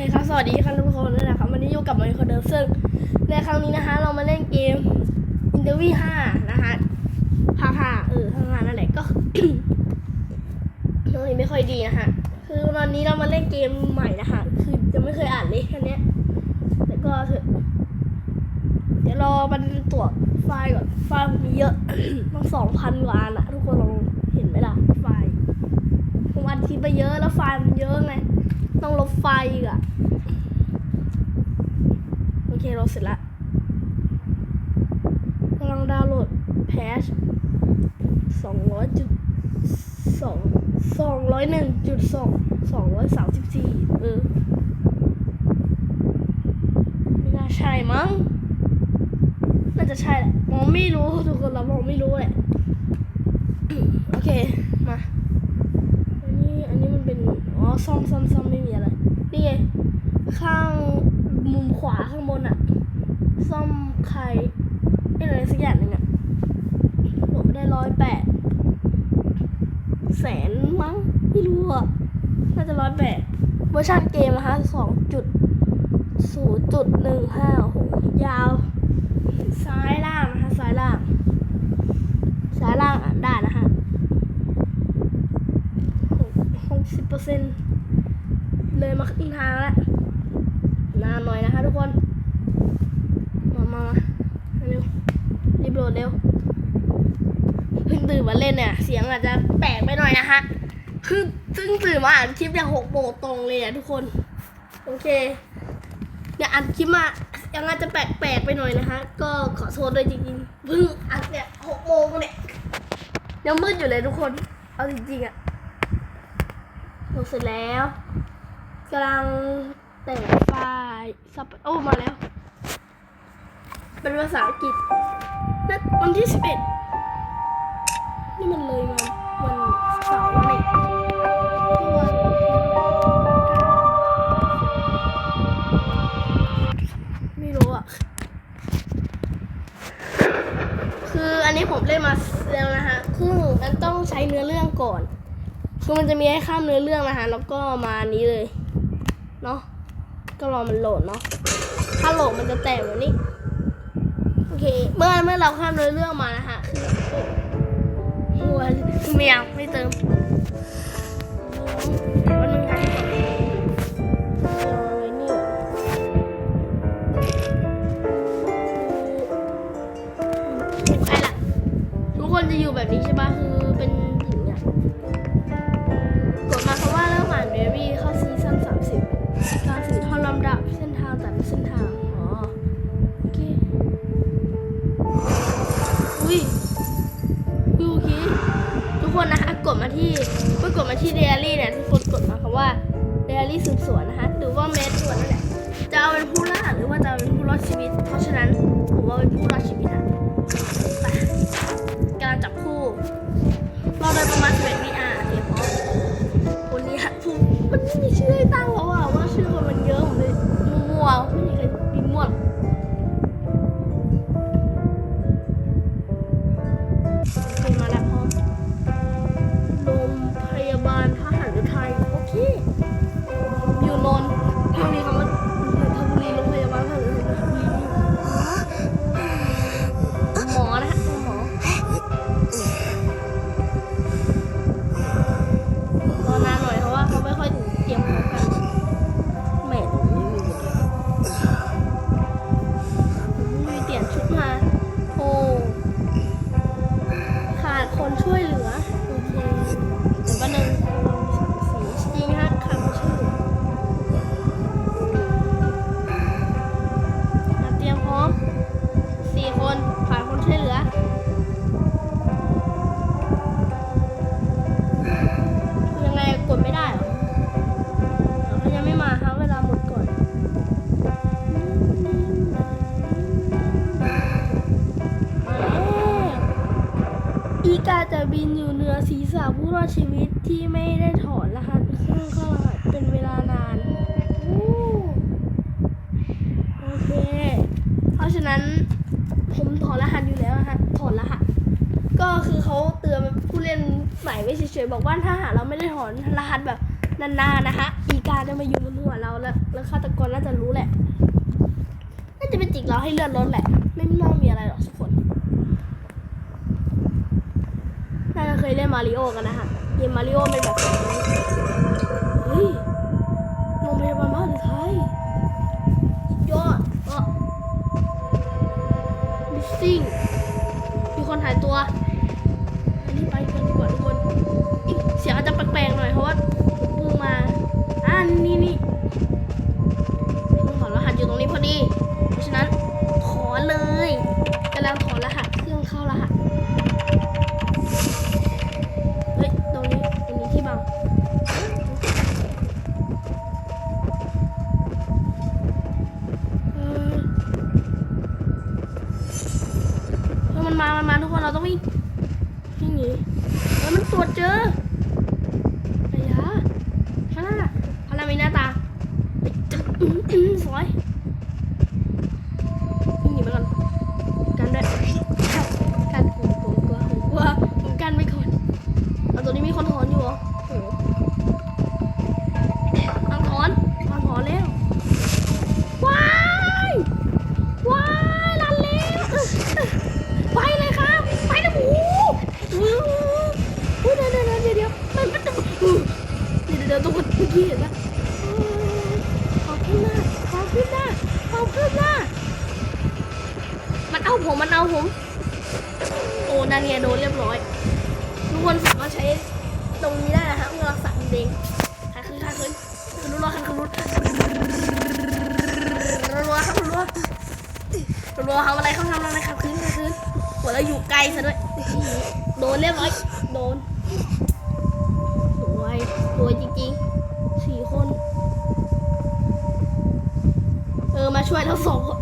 เคครับ สวัสดีครับทุกคนด้วยนะครับวันนี้อยู่กับไมโครเดิมซึ่งในครั้งนี้นะคะ เรามาเล่นเกมอินเตอร์วีห้านะคะภาคห้าเออภาคห้านั่นแหละก็น้องไม่ค่อยดีนะคะคือตอนนี้เรามาเล่นเกมใหม่นะคะคือยังไม่เคยอ่านเลยอันเนี้ยแต่ก็เถอะเดี๋ยวรอมันตรวจไฟล์ก่อนไฟล์มันมีเยอะต้องสองพันกว่าอันอะทุกคนลองเห็นไหมล่ะไฟล์ผมอัดคลิปไปเยอะแล้วไฟล์มันเยอะไง ต้องลบไฟอีกอะโอเคเราเสร็จละกำลังดาวน์โหลดแพชสองร้อยจุดสองสองร้อยหนึ่งจุดสองสองร้อยสามสิบสี่เออ ไม่น่าใช่มั้ง น่าจะใช่แหละ มองไม่รู้ทุกคนเรามองไม่รู้แหละ โอเค มา อันนี้อันนี้มันเป็น อ๋อ ซอมซอมซอมไม่มีอะไร นี่ไง ข้างมุมขวาข้างบนอะซ่อมใครเอ้อะไรสักอย่างหนึ่งอะโหลดได้ร้อยแปดแสนมั้งไม่รู้อะน่าจะร้อยแปดเวอร์ชันเกมนะคะสองจุดศูนย์จุดหนึ่งห้าโหยาว ซ้ายล่างนะคะซ้ายล่าง ซ้ายล่างอ่านได้นะคะหกสิบ เซ็นเลยมาครึ่งทางแล้วนานหน่อยนะคะทุกคนมามามาเร็วรีบโหลดเร็วเพิ่งตื่นมาเล่นเนี่ยเสียงอาจจะแปลกไปหน่อยนะคะคือซึ่งตื่นมาอ่านคลิปอย่างหกโมงตรงเลยอะทุกคน โอเคเนี่ยอัดคลิปมายังอาจจะแปลกๆไปหน่อยนะคะ ก็ขอโทษด้วยจริงๆเพิ่งอัดเนี่ยหกโมงเนี่ยยังมืดอยู่เลยทุกคน เอาจริงๆอะ ลดเสร็จแล้วกำลังแต่งไฟล์ซับโอ้มาแล้ว เป็นภาษาอังกฤษนัดวันที่สิบเอ็ดนี่มันเลยมันวันเสาร์นี่วั คือมันจะมีให้ข้ามเนื้อเรื่องนะคะแล้วก็มานี้เลยเนาะก็รอมันโหลดเนาะถ้าโหลดมันจะแตกแบบนี้โอเค เมื่อเมื่อเราข้ามเนื้อเรื่องมานะคะคือหัวไม่เอาไม่เติมวันนึงค่ะเอาไว้นี่ก่อนไปละทุกคนจะอยู่แบบนี้ใช่ปะคือ บินอยู่เหนือศีรษะผู้รอดชีวิตที่ไม่ได้ถอดรหัสเครื่องเข้ารหัสเป็นเวลานานโอเค เพราะฉะนั้นผมถอดรหัสอยู่แล้วนะคะถอดรหัส ก็คือเขาเตือนผู้เล่นใหม่ไว้เฉยๆบอกว่าถ้าหาเราไม่ได้ถอดรหัสแบบนานๆนะคะอีกาจะมายู่บนหัวเราแล้วแล้วฆาตกรน่าจะรู้แหละน่าจะเป็นจิกเราให้เลือดลดแหละ มาริโอกันนะคะเกมมาริโอเป็นแบบ มีหน้าตา รอนทำอะไรเขาทำอะไรขับคืนขับคืนหัวเราอยู่ไกลซะด้วย โดนเรียบร้อย โดนสวยสวยจริงๆสี่คน เออ มาช่วยเราสองคน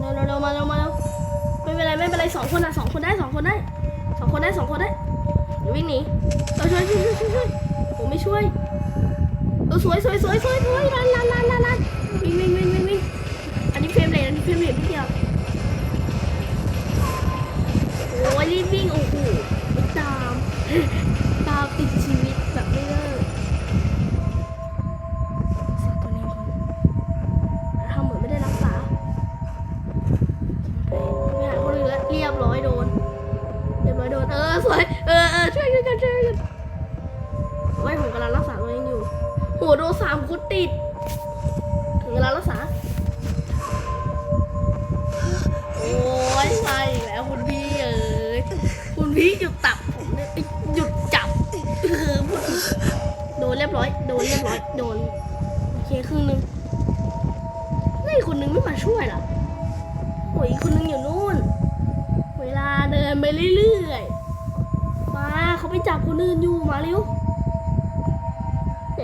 เราเร็มาเรามาเร็วไม่เป็นไรไม่เป็นไรสองคนอะสองคนได้สองคนได้สองคนได้สองคนได้เดี๋ยววิ่งหนีเราช่วยช่วยช่วยช่วยผมไม่ช่วยเออสวยสวยสวยสวยสวย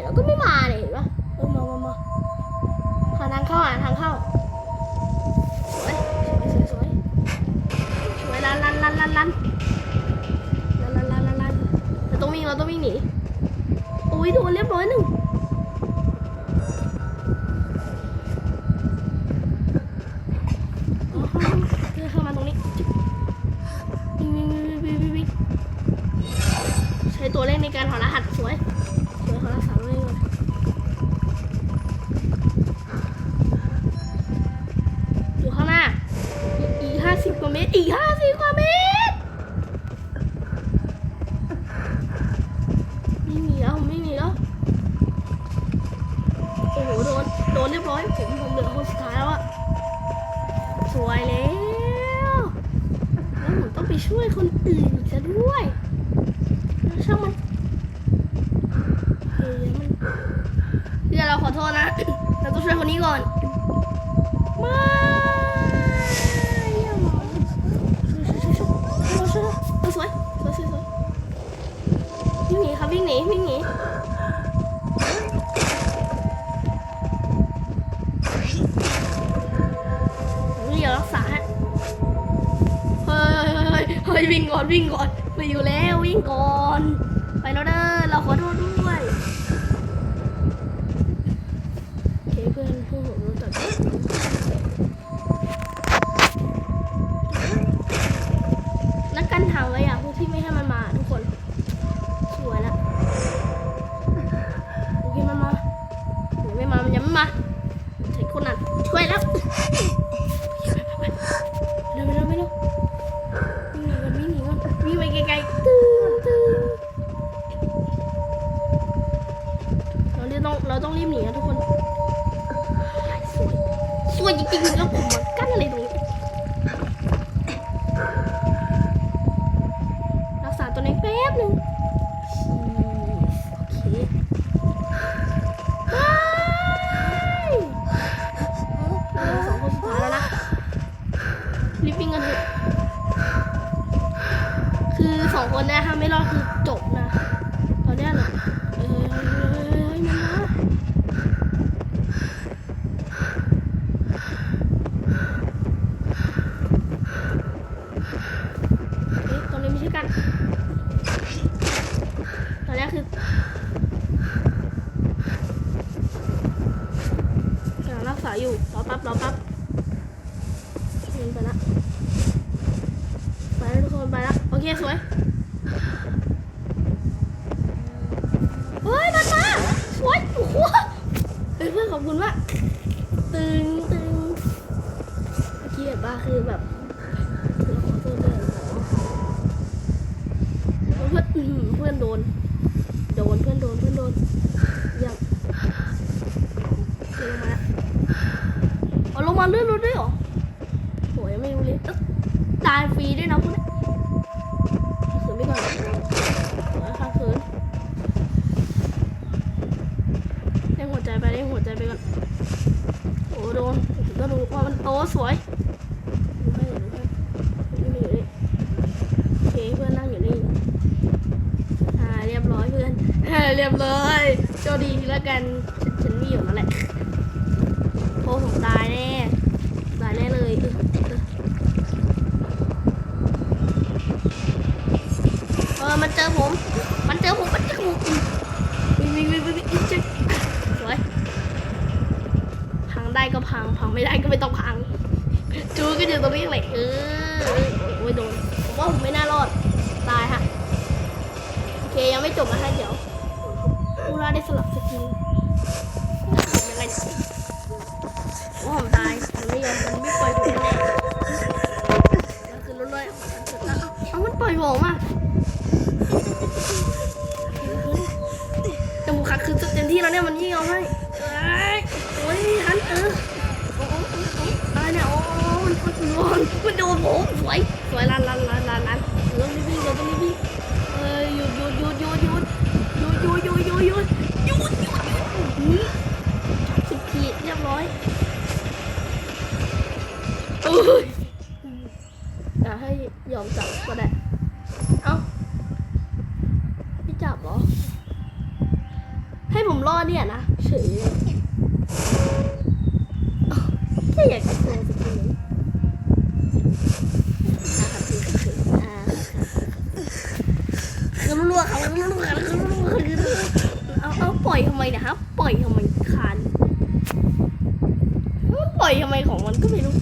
แล้วก็ไม่มาเลยเห็นปะเออมามามาหาทางเข้าหาทางเข้าสวยสวยสวยรันลันลันลันลันลันลันลันลันเรงวิ่เราต้องวิ่งหนีโอ้ยโดนเรียบร้อยหนึ่ง รียบร้อยผมผมเหลือคนสุดท้ายแล้วอะสวยแล้ว แล้วผมต้องไปช่วยคนอื่นจะด้วยช่างมันเดี๋ยวมันเดี๋ยวเราขอโทษนะ เราต้องช่วยคนนี้ก่อน สองคนเนะถ้าไม่รอดคือจบนะ ตอนเนี้ยเหรอเอ้ยมันมาเอ๊ะตรงนี้ไม่ใช่กัน ตอนนี้คือกำลังรักษาอยู่ รอแป๊บรอแป๊บยิงไปละไปแล้วทุกคนไปละโอเค สวย เฮ้ยมันมาสวยโอ้โหเฮ้ยเพื่อน ขอบคุณมากตึงตึงเมื่อกี้แบบว่าคือแบบคือขอโทษด้วยขอเพื่อนอื้อหือเพื่อนโดน โดนเพื่อนโดนเพื่อนโดนเยังลงมาแล้วเอาลงมาเลื่อนรถด้วยเหรอโหยังไม่รู้เลยเอ๊ะตายฟรีด้วยนะพวกนี้ขืนไปก่อนข้าคืน เร่งหัวใจไปเร่งหัวใจไปก่อน โอ้โดนก็รู้ว่ามันโตสวยดูให้ดูให้นี่มันอยู่นี่โอเคเพื่อนนั่งอยู่นี่ อ่าเรียบร้อยเพื่อน อ่าเรียบร้อยโชคดีแล้ว กันฉันฉันมีอยู่นั่นแหละโอ้ผมตายแน่ตายแน่เลยเออเออเออมันเจอผม มันเจอผมมันเจอผมวิ่งวิ่งวิ่งวิ่งวิ่งจิ๊บสวยพังได้ก็พังพังไม่ได้ก็ไม่ต้องพังจูก็อยู่ตรงนี้เลยเออโอ้ยโดนผมว่าผมไม่น่ารอดตายฮะโอเคยังไม่จบนะฮะเดี๋ยวอูราได้สลับสกิน ล่อยผมอะแต่ผมขัดคือเต็มที่แล้วเนี่ยมันยิ่งเอาให้โอ้ยทันเออโอ้โอ้โอ้โอ้อะไรเนี่ยโอ้มันมันโดนมันโดนผมสวยสวยลันลันลันลันลันเราต้องรีบวิ่เราต้องรีบวิ่งเอ้ยหยุดหยุดหยุดหยุดหยุดหยุดหยุดหยุดหยุดหยุดหยุดหยุดหยุดหยุดสิบขีดเรียบร้อยเอ้ยอยากให้ยอมจับก็ได้ เอ้าพี่จับเหรอ ให้ผมรอดเนี่ยนะเฉยเลยเอ้าแค่อยากจะโชว์สกิลนะครับพี่คืออ่าคือรัวๆครับรัวๆครับรัวๆครับเอาเอาปล่อยทำไมเนะครับ ป ล่อยทำไมคานมันปล่อยทำไมของมันก็ไม่รู้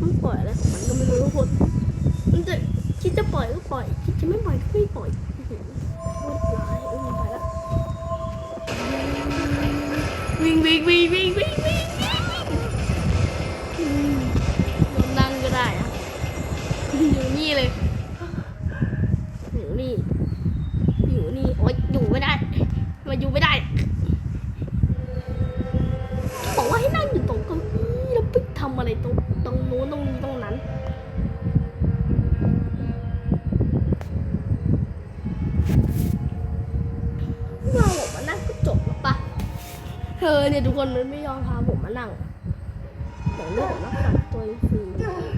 มันปล่อยอะไรของมันก็ไม่รู้ทุกคน มันจะคิดจะปล่อยก็ปล่อย คิดจะไม่ปล่อยก็ไม่ปล่อยอื้อหือโคตรร้ายอะไปละวิ่งวิ่งวิ่งวิ่งวิ่งวิ่ง เธอเนี่ยทุกคนมันไม่ยอมพาผมมานั่งแต่เรื่องรักษาตัวเอง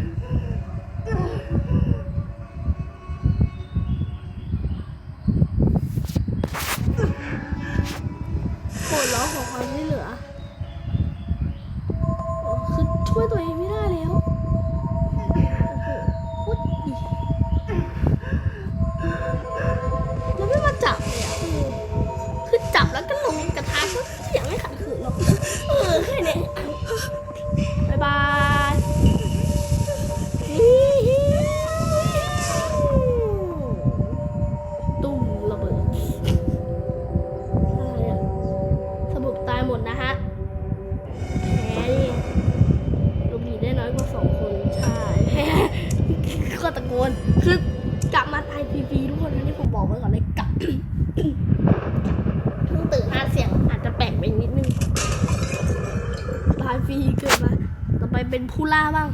ผู้ล่าบ้าง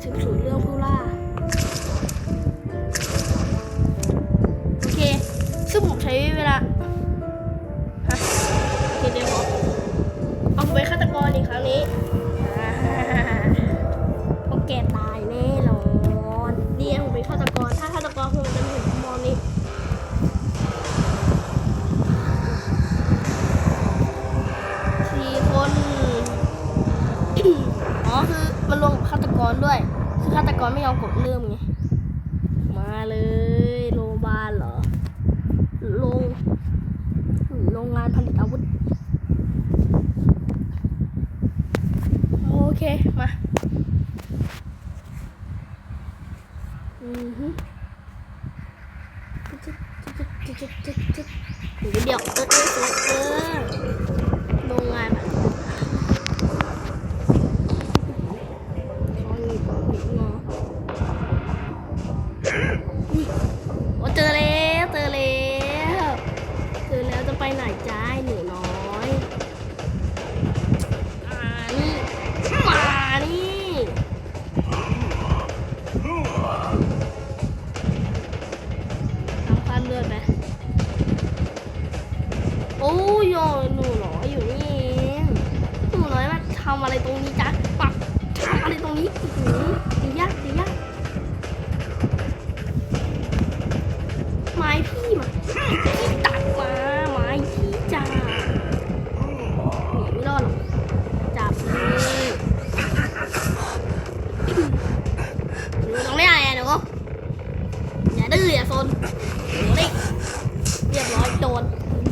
สืบสวนเรื่องผู้ บอลไม่ยอมกดเริ่มไง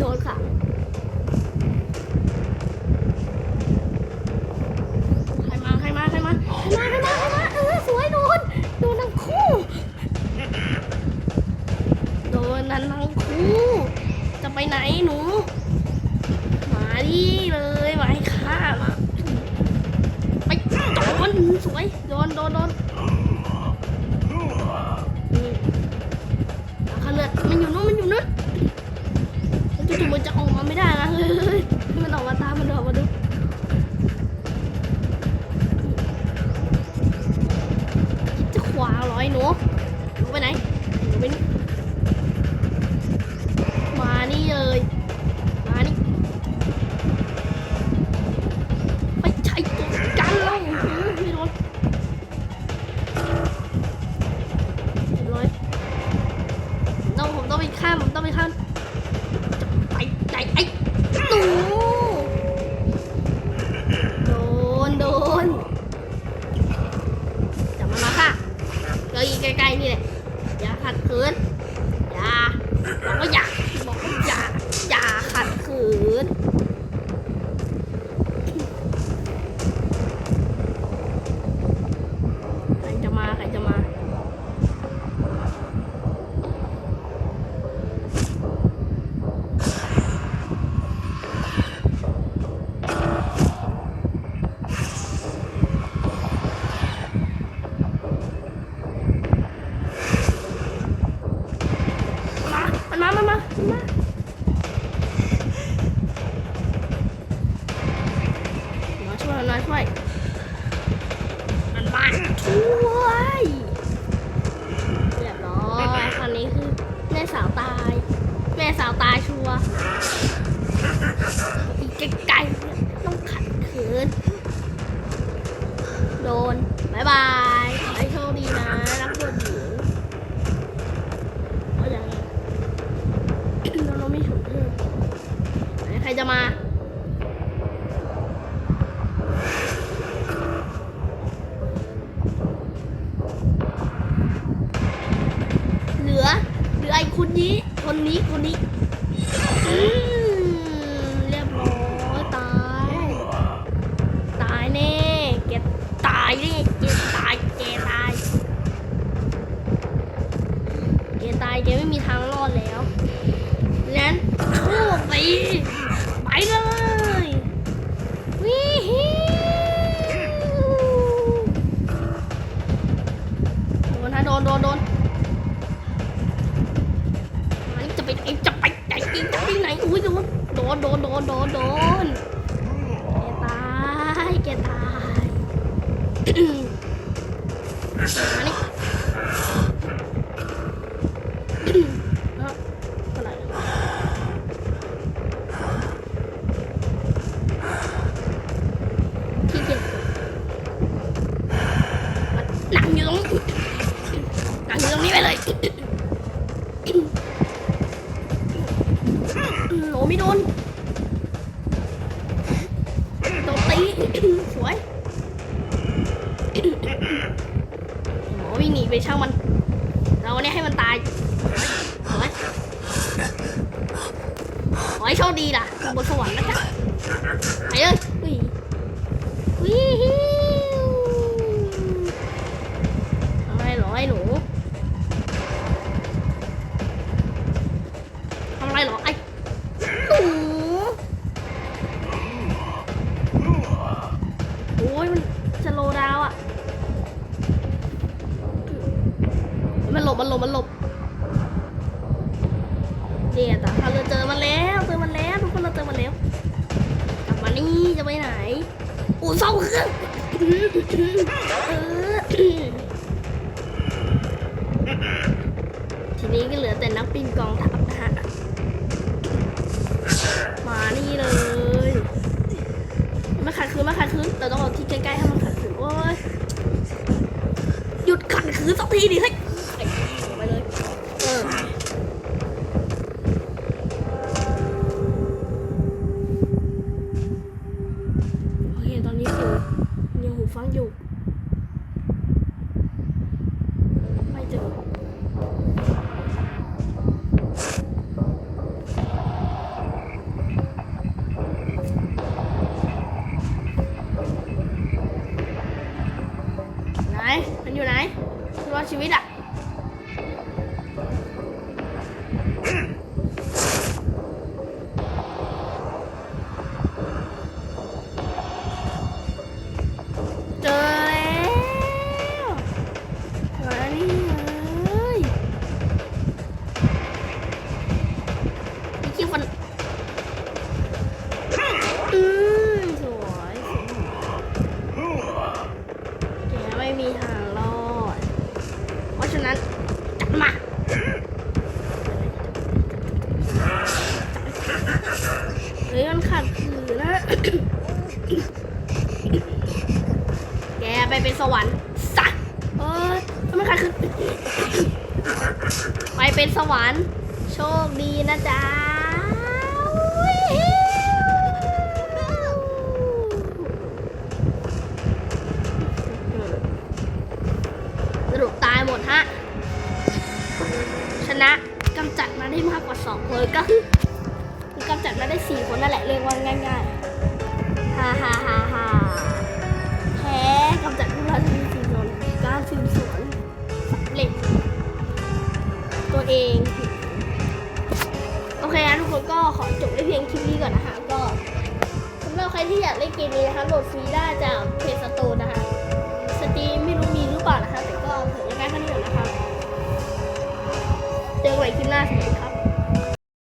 โดนค่ะ ไม่ถุงเพิ่ใครจะมา โดนโดนโดนโดนแกตายแกตายมาเนี่ย ให้โชคดีล่ะบนสวรรค์นะจ๊ะไปเลยอุ้ยอุ้ย Lopi ini